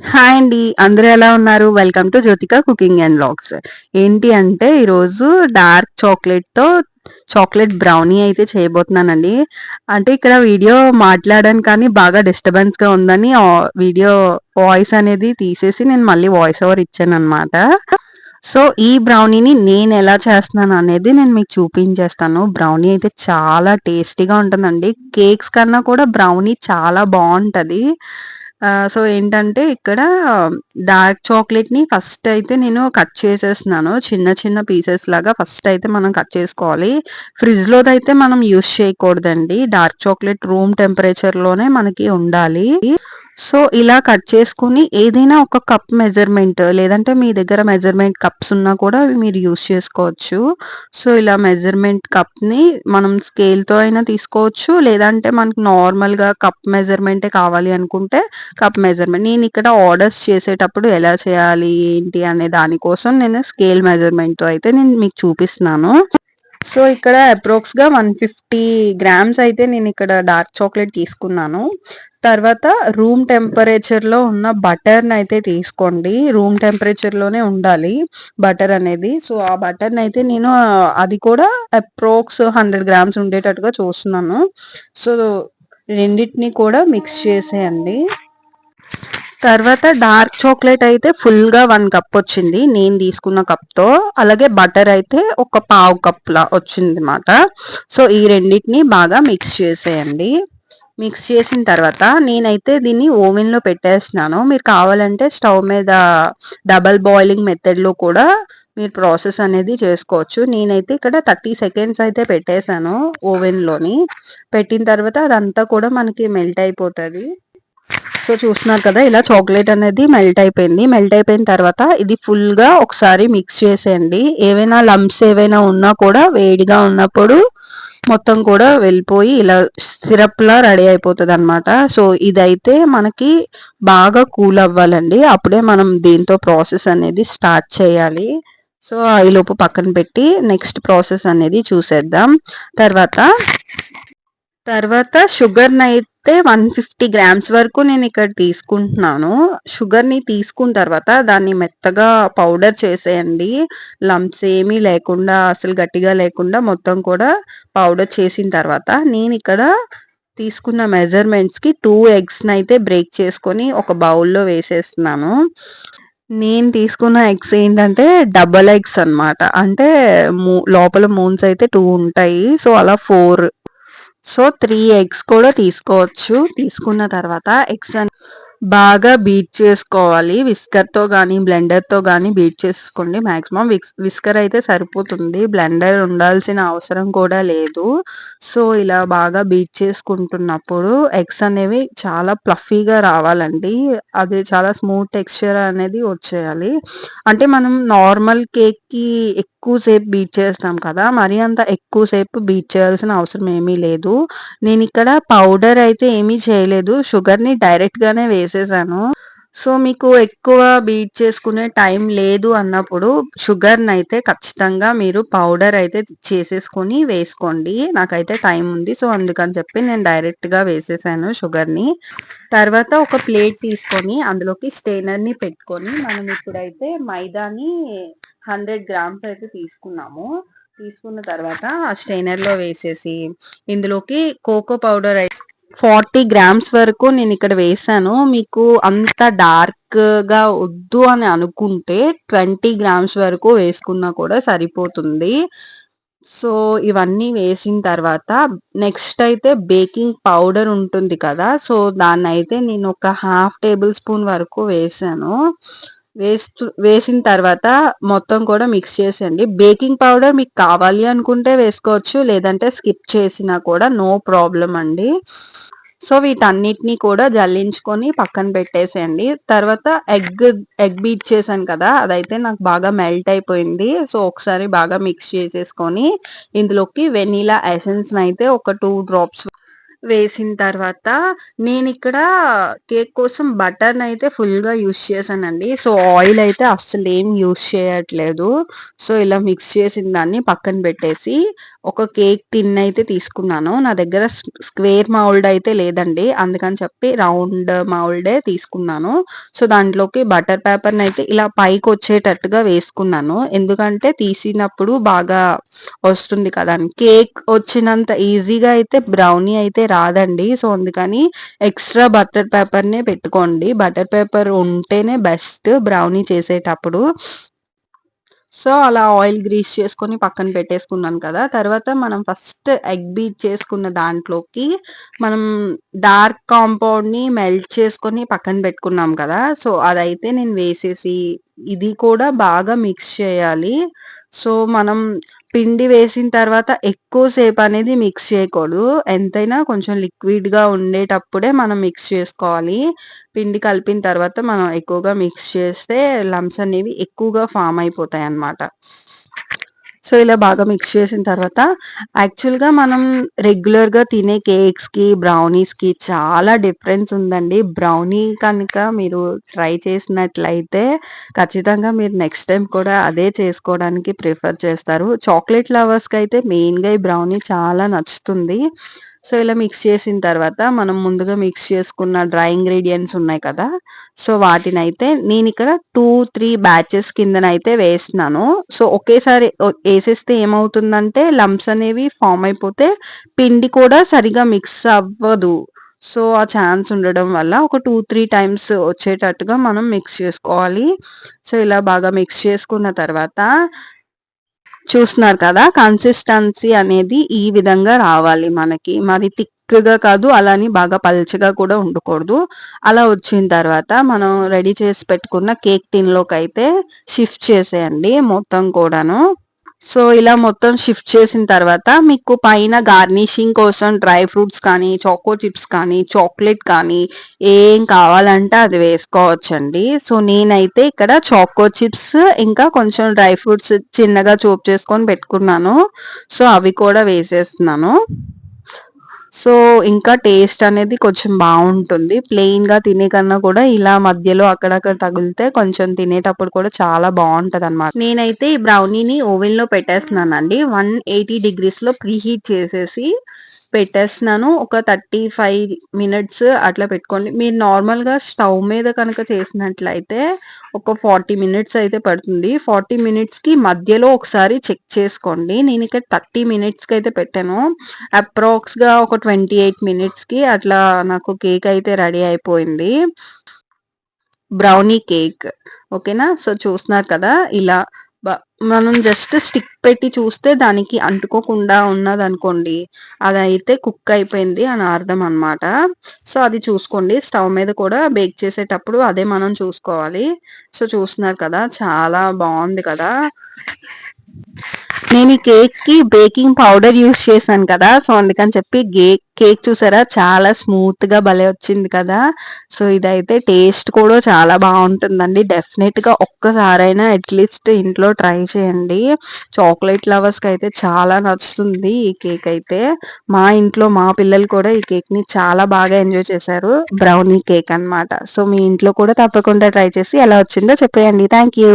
Hi అండి. అందరూ ఎలా ఉన్నారు? Welcome to Jyothika cooking and vlogs ఏంటి అంటే ఈరోజు డార్క్ చాక్లెట్తో చాక్లెట్ బ్రౌనీ అయితే చేయబోతున్నానండి. అంటే ఇక్కడ వీడియో మాట్లాడాను కానీ బాగా డిస్టర్బెన్స్గా ఉందని వీడియో వాయిస్ అనేది తీసేసి నేను మళ్ళీ వాయిస్ ఓవర్ ఇచ్చాను అనమాట సో ఈ బ్రౌనీని నేను ఎలా చేస్తున్నాను అనేది నేను మీకు చూపించేస్తాను. బ్రౌనీ అయితే చాలా టేస్టీగా ఉంటుందండి. కేక్స్ కన్నా కూడా బ్రౌనీ చాలా బాగుంటుంది. సో ఏంటంటే ఇక్కడ డార్క్ చాక్లెట్‌ని ఫస్ట్ అయితే నేను కట్ చేసేస్తున్నాను. చిన్న చిన్న పీసెస్ లాగా ఫస్ట్ అయితే మనం కట్ చేసుకోవాలి. ఫ్రిడ్జ్‌లోదైతే మనం యూజ్ చేయకూడదండి. డార్క్ చాక్లెట్ రూమ్ టెంపరేచర్‌లోనే మనకి ఉండాలి. సో, ఇలా కట్ చేసుకొని ఏదైనా ఒక కప్ మెజర్‌మెంట్ లేదంటే మీ దగ్గర మెజర్‌మెంట్ కప్స్ ఉన్నా కూడా మీరు యూజ్ చేసుకోవచ్చు. సో, ఇలా మెజర్‌మెంట్ కప్‌ని మనం స్కేల్‌తో అయినా తీసుకోవచ్చు. లేదంటే మనకు నార్మల్‌గా కప్ మెజర్‌మెంటే కావాలి అనుకుంటే కప్ మెజర్‌మెంట్. నేను ఇక్కడ ఆర్డర్స్ చేసేటప్పుడు ఎలా చేయాలి, ఏంటి అనే దానికోసం నేను స్కేల్ మెజర్‌మెంట్‌తో అయితే నేను మీకు చూపిస్తున్నాను. సో, ఇక్కడ అప్రోక్స్గా వన్ ఫిఫ్టీ గ్రామ్స్ అయితే నేను ఇక్కడ డార్క్ చాక్లెట్ తీసుకున్నాను. తర్వాత రూమ్ టెంపరేచర్‌లో ఉన్న బటర్‌ని అయితే తీసుకోండి. రూమ్ టెంపరేచర్‌లోనే ఉండాలి బటర్ అనేది. సో, ఆ బటర్‌ని అయితే నేను అది కూడా అప్రోక్స్ హండ్రెడ్ గ్రామ్స్ ఉండేటట్టుగా చూస్తున్నాను. సో, రెండిటిని కూడా మిక్స్ చేసేయండి. తర్వాత డార్క్ చాక్లెట్ అయితే ఫుల్‌గా వన్ కప్ వచ్చింది. నేను తీసుకున్న కప్‌తో. అలాగే బటర్ అయితే ఒక పావు కప్‌లా వచ్చింది అనమాట సో, ఈ రెండింటిని బాగా మిక్స్ చేసేయండి. మిక్స్ చేసిన తర్వాత నేనైతే దీన్ని ఓవెన్‌లో పెట్టేస్తున్నాను. మీరు కావాలంటే స్టవ్ మీద డబల్ బాయిలింగ్ మెథడ్‌లో కూడా మీరు ప్రాసెస్ అనేది చేసుకోవచ్చు. నేనైతే ఇక్కడ 30 సెకండ్స్ అయితే పెట్టేశాను ఓవెన్‌లోని. పెట్టిన తర్వాత అదంతా కూడా మనకి మెల్ట్ అయిపోతుంది సో, చూస్తున్నారు కదా! ఇలా చాక్లెట్ అనేది మెల్ట్ అయిపోయింది. మెల్ట్ అయిపోయిన తర్వాత ఇది ఫుల్‌గా ఒకసారి మిక్స్ చేసేయండి. ఏవైనా లంప్స్ ఏవైనా ఉన్నా కూడా వేడిగా ఉన్నప్పుడు మొత్తం కూడా వెళ్ళిపోయి ఇలా సిరప్‌లా రెడీ అయిపోతుంది అనమాట సో, ఇదైతే మనకి బాగా కూల్ అవ్వాలండి. అప్పుడే మనం దీంతో ప్రాసెస్ అనేది స్టార్ట్ చేయాలి. సో, ఈలోపు పక్కన పెట్టి నెక్స్ట్ ప్రాసెస్ అనేది చూసేద్దాం. తర్వాత తర్వాత అయితే వన్ ఫిఫ్టీ గ్రామ్స్ వరకు నేను ఇక్కడ తీసుకుంటున్నాను. షుగర్‌ని తీసుకున్న తర్వాత దాన్ని మెత్తగా పౌడర్ చేసేయండి. లంప్స్ ఏమీ లేకుండా అసలు గట్టిగా లేకుండా మొత్తం కూడా పౌడర్ చేసిన తర్వాత నేను ఇక్కడ తీసుకున్న మెజర్‌మెంట్స్‌కి టూ ఎగ్స్ని అయితే బ్రేక్ చేసుకొని ఒక బౌల్‌లో వేసేస్తున్నాను. నేను తీసుకున్న ఎగ్స్ ఏంటంటే డబల్ ఎగ్స్ అనమాట. అంటే మూ లోపల మూన్స్ అయితే టూ ఉంటాయి. సో, అలా ఫోర్ సో, త్రీ ఎగ్స్ కూడా తీసుకోవచ్చు. తీసుకున్న తర్వాత ఎగ్స్ బాగా బీట్ చేసుకోవాలి. విస్కర్‌తో కానీ బ్లెండర్‌తో కానీ బీట్ చేసుకోండి. మ్యాక్సిమం విస్కర్ అయితే సరిపోతుంది. బ్లెండర్ ఉండాల్సిన అవసరం కూడా లేదు. సో, ఇలా బాగా బీట్ చేసుకుంటున్నప్పుడు ఎగ్స్ అనేవి చాలా ప్లఫీగా రావాలండి. అది చాలా స్మూత్ టెక్స్చర్ అనేది వచ్చేయాలి. అంటే మనం నార్మల్ కేక్‌కి ఎక్కువ సేపు బీట్ చేస్తాం కదా! మరి అంత ఎక్కువ సేపు బీట్ చేయాల్సిన అవసరం ఏమీ లేదు. నేను ఇక్కడ పౌడర్ అయితే ఏమీ చేయలేదు. షుగర్‌ని డైరెక్ట్‌గానే వేసి చేసేసాను సో, మీకు ఎక్కువ బీట్ చేసుకునే టైం లేదు అన్నప్పుడు షుగర్ని అయితే ఖచ్చితంగా మీరు పౌడర్ అయితే చేసేసుకొని వేసుకోండి. నాకైతే టైం ఉంది. సో, అందుకని చెప్పి నేను డైరెక్ట్‌గా వేసేసాను షుగర్‌ని. తర్వాత ఒక ప్లేట్ తీసుకొని అందులోకి స్టెయినర్‌ని పెట్టుకొని మనం ఇప్పుడైతే మైదాని 100 గ్రామ్స్ అయితే తీసుకున్నాము. తీసుకున్న తర్వాత ఆ స్టెయినర్‌లో వేసేసి ఇందులోకి కోకో పౌడర్ అయితే 40 గ్రామ్స్ వరకు నేను ఇక్కడ వేసాను. మీకు అంత డార్క్‌గా వద్దు అని అనుకుంటే 20 గ్రామ్స్ వరకు వేసుకున్నా కూడా సరిపోతుంది. సో, ఇవన్నీ వేసిన తర్వాత నెక్స్ట్ అయితే బేకింగ్ పౌడర్ ఉంటుంది కదా! సో, దాన్నైతే నేను ఒక హాఫ్ టేబుల్ స్పూన్ వరకు వేసాను. వేస్తూ వేసిన తర్వాత మొత్తం కూడా మిక్స్ చేసేయండి. బేకింగ్ పౌడర్ మీకు కావాలి అనుకుంటే వేసుకోవచ్చు. లేదంటే స్కిప్ చేసినా కూడా నో ప్రాబ్లం అండి. సో, వీటన్నిటిని కూడా జల్లించుకొని పక్కన పెట్టేసేయండి. తర్వాత ఎగ్ ఎగ్ బీట్ చేశాను కదా! అదైతే నాకు బాగా మెల్ట్ అయిపోయింది. సో, ఒకసారి బాగా మిక్స్ చేసేసుకొని ఇందులోకి వెనీలా వెనిలా అయితే ఒక టూ డ్రాప్స్ వేసిన తర్వాత నేను ఇక్కడ కేక్ కోసం బటర్ని అయితే ఫుల్గా యూస్ చేశానండి. సో ఆయిల్ అయితే అస్సలు ఏం యూస్ చేయట్లేదు. సో ఇలా మిక్స్ చేసిన దాన్ని పక్కన పెట్టేసి ఒక కేక్ టిన్ అయితే తీసుకున్నాను. నా దగ్గర స్క్వేర్ మౌల్డ్ అయితే లేదండి. అందుకని చెప్పి రౌండ్ మౌల్డే తీసుకున్నాను. సో దాంట్లోకి బటర్ పేపర్ని అయితే ఇలా పైకి వచ్చేటట్టుగా వేసుకున్నాను. ఎందుకంటే తీసినప్పుడు బాగా వస్తుంది కదా కేక్ వచ్చినంత ఈజీగా అయితే బ్రౌనీ అయితే రాదండి. సో అందుకని ఎక్స్ట్రా బటర్ పేపర్నే పెట్టుకోండి. బటర్ పేపర్ ఉంటేనే బెస్ట్ బ్రౌనీ చేసేటప్పుడు. సో అలా ఆయిల్ గ్రీస్ చేసుకొని పక్కన పెట్టేసుకున్నాను కదా! తర్వాత మనం ఫస్ట్ ఎగ్ బీట్ చేసుకున్న దాంట్లోకి మనం డార్క్ కాంపౌండ్ని మెల్ట్ చేసుకొని పక్కన పెట్టుకున్నాం కదా! సో అదైతే నేను వేసేసి ఇది కూడా బాగా మిక్స్ చేయాలి. సో మనం పిండి వేసిన తర్వాత ఎక్కువ సేపు అనేది మిక్స్ చేయకూడదు. ఎంతైనా కొంచెం లిక్విడ్గా ఉండేటప్పుడే మనం మిక్స్ చేసుకోవాలి. పిండి కలిపిన తర్వాత మనం ఎక్కువగా మిక్స్ చేస్తే లమ్స్ అనేవి ఎక్కువగా ఫామ్ అయిపోతాయి అన్నమాట సో ఇలా బాగా మిక్స్ చేసిన తర్వాత యాక్చువల్గా మనం రెగ్యులర్గా తినే కేక్స్కి బ్రౌనీస్కి చాలా డిఫరెన్స్ ఉందండి. బ్రౌనీ కనుక మీరు ట్రై చేసినట్లయితే ఖచ్చితంగా మీరు నెక్స్ట్ టైం కూడా అదే చేసుకోవడానికి ప్రిఫర్ చేస్తారు. చాక్లెట్ లవర్స్కి అయితే మెయిన్గా ఈ బ్రౌనీ చాలా నచ్చుతుంది. సో ఇలా మిక్స్ చేసిన తర్వాత మనం ముందుగా మిక్స్ చేసుకున్న డ్రై ఇంగ్రీడియంట్స్ ఉన్నాయి కదా సో వాటిని అయితే నేను ఇక్కడ టూ త్రీ బ్యాచెస్ కిందనైతే వేస్తున్నాను. సో ఒకేసారి వేసేస్తే ఏమవుతుందంటే లంప్స్ అనేవి ఫామ్ అయిపోతే పిండి కూడా సరిగా మిక్స్ అవ్వదు. సో ఆ ఛాన్స్ ఉండడం వల్ల ఒక టూ త్రీ టైమ్స్ వచ్చేటట్టుగా మనం మిక్స్ చేసుకోవాలి. సో ఇలా బాగా మిక్స్ చేసుకున్న తర్వాత చూస్తున్నారు కదా కన్సిస్టెన్సీ అనేది ఈ విధంగా రావాలి మనకి. మరి థిక్గా కాదు అలాని బాగా పల్చగా కూడా ఉండకూడదు. అలా వచ్చిన తర్వాత మనం రెడీ చేసి పెట్టుకున్న కేక్ టిన్లోకి అయితే షిఫ్ట్ చేసేయండి మొత్తం కూడాను. సో ఇలా మొత్తం షిఫ్ట్ చేసిన తర్వాత మీకు పైన గార్నిషింగ్ కోసం డ్రై ఫ్రూట్స్ కానీ చాకో చిప్స్ కానీ చాక్లెట్ కానీ ఏం కావాలంటే అది వేసుకోవచ్చండి. సో నేనైతే ఇక్కడ చాకో చిప్స్ ఇంకా కొంచెం డ్రై ఫ్రూట్స్ చిన్నగా చూప్ చేసుకొని పెట్టుకున్నాను. సో అవి కూడా వేసేస్తున్నాను. సో ఇంకా టేస్ట్ అనేది కొంచెం బాగుంటుంది. ప్లెయిన్గా తినే కన్నా కూడా ఇలా మధ్యలో అక్కడక్కడ తగిలితే కొంచెం తినేటప్పుడు కూడా చాలా బాగుంటది అనమాట నేనైతే ఈ బ్రౌనీని ఓవెన్లో పెట్టేస్తున్నానండి. వన్ ఎయిటీ డిగ్రీస్లో ప్రీ హీట్ చేసేసి పెట్టేస్తున్నాను. ఒక థర్టీ ఫైవ్ మినిట్స్ అట్లా పెట్టుకోండి. మీరు నార్మల్గా స్టవ్ మీద కనుక చేసినట్లయితే ఒక ఫార్టీ మినిట్స్ అయితే పడుతుంది. ఫార్టీ మినిట్స్కి మధ్యలో ఒకసారి చెక్ చేసుకోండి. నేను ఇక్కడ థర్టీ మినిట్స్కి అయితే పెట్టాను. అప్రాక్స్గా ఒక ట్వంటీ ఎయిట్ మినిట్స్కి అట్లా నాకు కేక్ అయితే రెడీ అయిపోయింది. Brownie cake. ఓకేనా? సో చూస్తున్నారు కదా? ఇలా మనం జస్ట్ స్టిక్ పెట్టి చూస్తే దానికి అంటుకోకుండా ఉన్నదనుకోండి అదైతే కుక్ అయిపోయింది అని అర్థం అనమాట సో అది చూసుకోండి. స్టవ్ మీద కూడా బేక్ చేసేటప్పుడు అదే మనం చూసుకోవాలి. సో చూస్తున్నారు కదా చాలా బాగుంది కదా. నేను ఈ కేక్కి బేకింగ్ పౌడర్ యూస్ చేశాను కదా సో అందుకని చెప్పి కేక్ కేక్ చూసారా? చాలా స్మూత్గా భలే వచ్చింది కదా. సో ఇదైతే టేస్ట్ కూడా చాలా బాగుంటుందండి. డెఫినెట్గా ఒక్కసారైనా అట్లీస్ట్ ఇంట్లో ట్రై చేయండి. చాక్లెట్ లవర్స్కి అయితే చాలా నచ్చుతుంది ఈ కేక్ అయితే. మా ఇంట్లో మా పిల్లలు కూడా ఈ కేక్ని చాలా బాగా ఎంజాయ్ చేశారు. బ్రౌనీ కేక్ అనమాట సో మీ ఇంట్లో కూడా తప్పకుండా ట్రై చేసి ఎలా వచ్చిందో చెప్పేయండి. Thank you